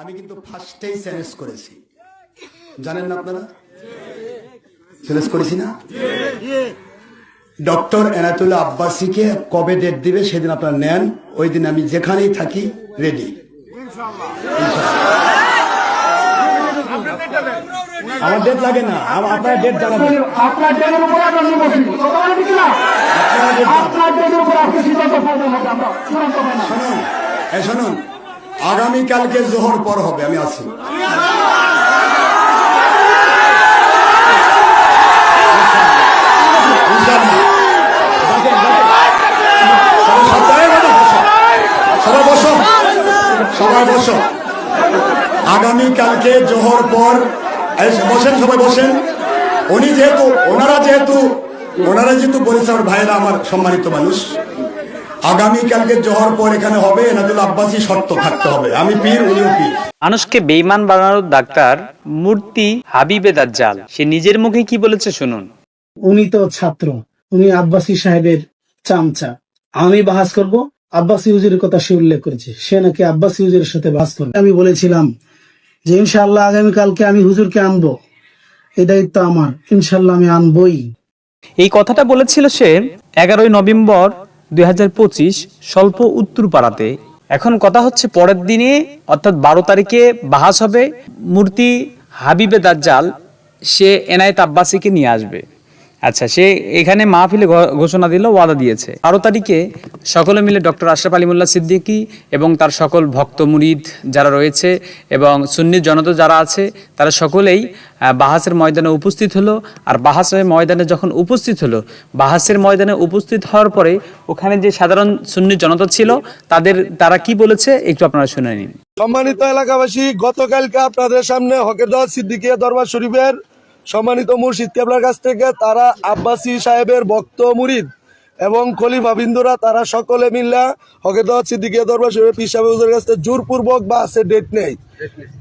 আমি কিন্তু ফার্স্টেই চ্যালেঞ্জ করেছি। জানেন না আপনারা? চ্যালেঞ্জ করেছি না? ডক্টর এনাতুল্লাহ আব্বাসীকে কবে ডেট দিবে সেদিন আপনারা নেন। ওই দিন আমি যেখানেই থাকি রেডি আমার ডেট লাগে না। আপনারা ডেট জানাবেন। আপনার ডেটের উপরে আমরা আপনারা ডেটের উপরে সিদ্ধান্ত শুনুন। আগামীকালকে জোহর পর হবে আমি আছি। সবাই বসো, আগামীকালকে জোহর পর বসেন সবাই বসেন। উনি যেহেতু ওনারা যেহেতু ওনারা যেহেতু বলেছে আমার ভাইরা আমার সম্মানিত মানুষ আগামীকালকে জোহর পর এখানে হবে এনাদুল আব্বাসী শর্ত থাকতে হবে। আমি পীর উনিও পীর। মানুষকে বেইমান বানানোর ডাক্তার মূর্তি হাবিবে দাজ্জাল সে নিজের মুখে কি বলেছে শুনুন। উনি তো ছাত্র উনি আব্বাসী সাহেবের চামচা। আমি বাহাস করব আব্বাসী হুজুরের কথা সে উল্লেখ করেছে। সে নাকি আব্বাসী হুজুরের সাথে বাস করবে। আমি বলেছিলাম যে ইনশাআল্লাহ আগামীকালকে আমি হুজুরকে আনব। এই দায়িত্ব আমার ইনশাআল্লাহ আমি আনবই। এই কথাটা বলেছিল সে এগারোই নভেম্বর দুই হাজার পঁচিশ স্বল্প উত্তর পাড়াতে এখন কথা হচ্ছে পরের দিনে, অর্থাৎ বারো তারিখে বাহাস হবে। মূর্তি হাবিবে দাজ্জাল, সে এনায়েত আব্বাসীকে নিয়ে আসবে। আচ্ছা সে এখানে মাহফিলে ঘোষণা দিল, ওয়াদা দিয়েছে। বারো তারিখে সকলে মিলে ডক্টর আশরাফ আলিমুল্লাহ সিদ্দিকী এবং তার সকল ভক্ত মুরিদ যারা রয়েছে এবং সুন্নি জনতা যারা আছে, তারা সকলেই বাহাসের ময়দানে উপস্থিত হলো। আর বাহাসের ময়দানে যখন উপস্থিত হলো, বাহাসের ময়দানে উপস্থিত হওয়ার পরে ওখানে যে সাধারণ সুন্নি জনতা ছিল, তাদের, তারা কি বলেছে, একটু আপনারা শুনে নিন। সম্মানিত এলাকাবাসী, গতকালকে আপনাদের সামনে হকেরদার সিদ্দিকিয়া দরবার শরীফের সম্মানিত মুর্শিদ কেবলার কাছ থেকে তারা আব্বাসী সাহেবের ভক্ত মুরিদ এবং খলিফা বিন্দুরা তারা সকলে মিল্লা হকেরদার সিদ্দিকিয়া দরবার শরীফের পীর সাহেব হুজুরের কাছ থেকে জোরপূর্বক বা আছে ডেট নেই।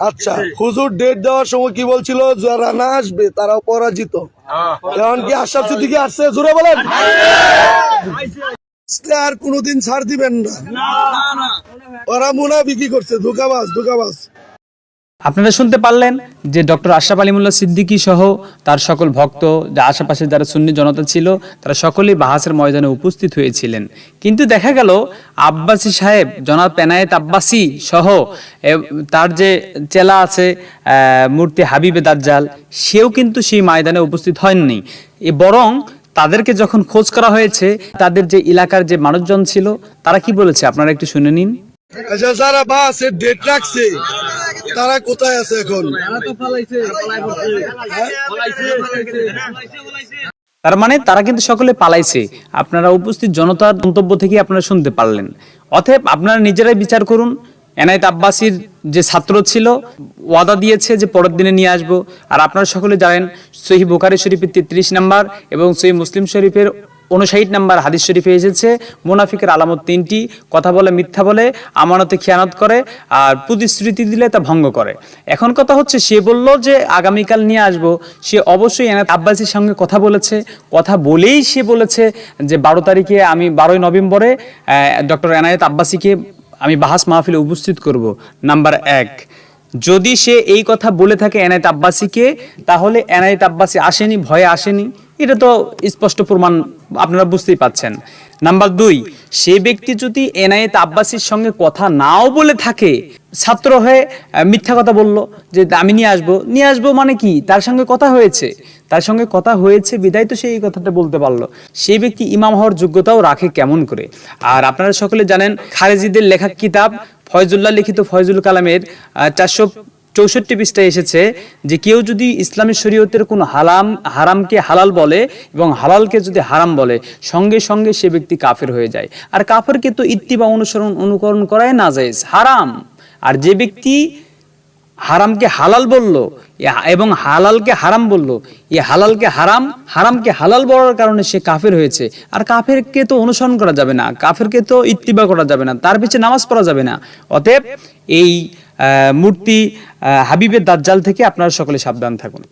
আচ্ছা হুজুর ডেট দেওয়ার সময় কি বলছিল? যারা না আসবে তারা পরাজিত। এখন কি আশরাফ সিদ্দিকি আসছে? জোরে বলেন। আর কোনোদিন ছাড় দিবেন না। ওরা মুনাফিকি করছে ধোকাবাজ ধোকাবাজ। আপনারা শুনতে পারলেন যে ডক্টর আশরাফ আলিমুল্লাহ সিদ্দিকী সহ তার সকল ভক্ত, যা আশেপাশে যারা সুন্নি জনতা ছিল, তারা সকলেই বাহাসের ময়দানে উপস্থিত হয়েছিলেন। কিন্তু দেখা গেল, আব্বাসী সাহেব, জনাব পেনায়েত আব্বাসী সহ তার যে চেলা আছে মূর্তি হাবিবে দাজ্জাল, সেও কিন্তু সেই ময়দানে উপস্থিত হয়নি এ, বরং তাদেরকে যখন খোঁজ করা হয়েছে, তাদের যে এলাকার যে মানুষজন ছিল, তারা কি বলেছে? আপনারা একটু শুনে নিন। আচ্ছা যারা বাসে ডেট রাখছে, তারা কোথায় আছে এখন? তার মানে তারা কিন্তু সকলে পালাইছে। আপনারা উপস্থিত জনতার মন্তব্য থেকে আপনারা শুনতে পারলেন। অতএব আপনারা নিজেরাই বিচার করুন। এনায়েত আব্বাসীর যে ছাত্র ছিল, ওয়াদা দিয়েছে যে পরের দিনে নিয়ে আসব। আর আপনারা সকলে জানেন, সহি বোকারি শরীফের তেত্রিশ নাম্বার এবং সহি মুসলিম শরীফের উনষাট নাম্বার হাদিস শরীফে এসেছে, মুনাফিকের আলামত তিনটি, কথা বলে, মিথ্যা বলে, আমানতে খেয়ানত করে, আর প্রতিশ্রুতি দিলে তা ভঙ্গ করে। এখন কথা হচ্ছে, সে বলল যে আগামীকাল নিয়ে আসব, সে অবশ্যই এনায়েত আব্বাসীর সঙ্গে কথা বলেছে, কথা বলেই সে বলেছে যে বারো তারিখে আমি বারোই নভেম্বরে ডক্টর এনায়েত আব্বাসীকে আমি বাহাস মাহফিলে উপস্থিত করব, নাম্বার এক। যদি সে এই কথা বলে থাকে এনায়েত আব্বাসীকে, তাহলে এনায়েত আব্বাসী আসেনি, ভয়ে আসেনি? এটা তো স্পষ্ট প্রমাণ আপনারা বুঝতেই পাচ্ছেন। নাম্বার দুই, সে ব্যক্তি যদি এনায়েত আব্বাসীর সঙ্গে কথা নাও বলে থাকে, ছাত্র হয়ে মিথ্যা কথা বলল, যে আমি নিয়ে আসব নিয়ে আসব মানে কি? তার সঙ্গে কথা হয়েছে। তার সঙ্গে কথা হয়েছে, বিদায় তো সেই কথাটা বলতে পারল। সেই ব্যক্তি ইমাম হওয়ার যোগ্যতাও রাখে কেমন করে? আর আপনারা সকলে জানেন, খারেজিদের লেখা কিতাব ফয়জুল্লাহ লিখিত ফয়জুল কালামের চারশো চৌষট্টি পৃষ্ঠায় এসেছে যে কেউ যদি ইসলামী শরীয়তের কোনো হালাম, হারামকে হালাল বলে এবং হালালকে যদি হারাম বলে, সঙ্গে সঙ্গে সে ব্যক্তি কাফের হয়ে যায়। আর কাফেরকে তো ইত্তিবা অনুসরণ, অনুকরণ করাই না যায় হারাম। আর যে ব্যক্তি হারামকে হালাল বলল এবং হালালকে হারাম বলল এই হালালকে হারাম, হারামকে হালাল বলার কারণে সে কাফের হয়েছে। আর কাফেরকে তো অনুসরণ করা যাবে না, কাফেরকে তো ইত্তিবা করা যাবে না, তার পিছে নামাজ পড়া যাবে না। অতএব এই মূর্তি হাবিবের দাজ্জাল থেকে আপনারা সকলে সাবধান থাকুন।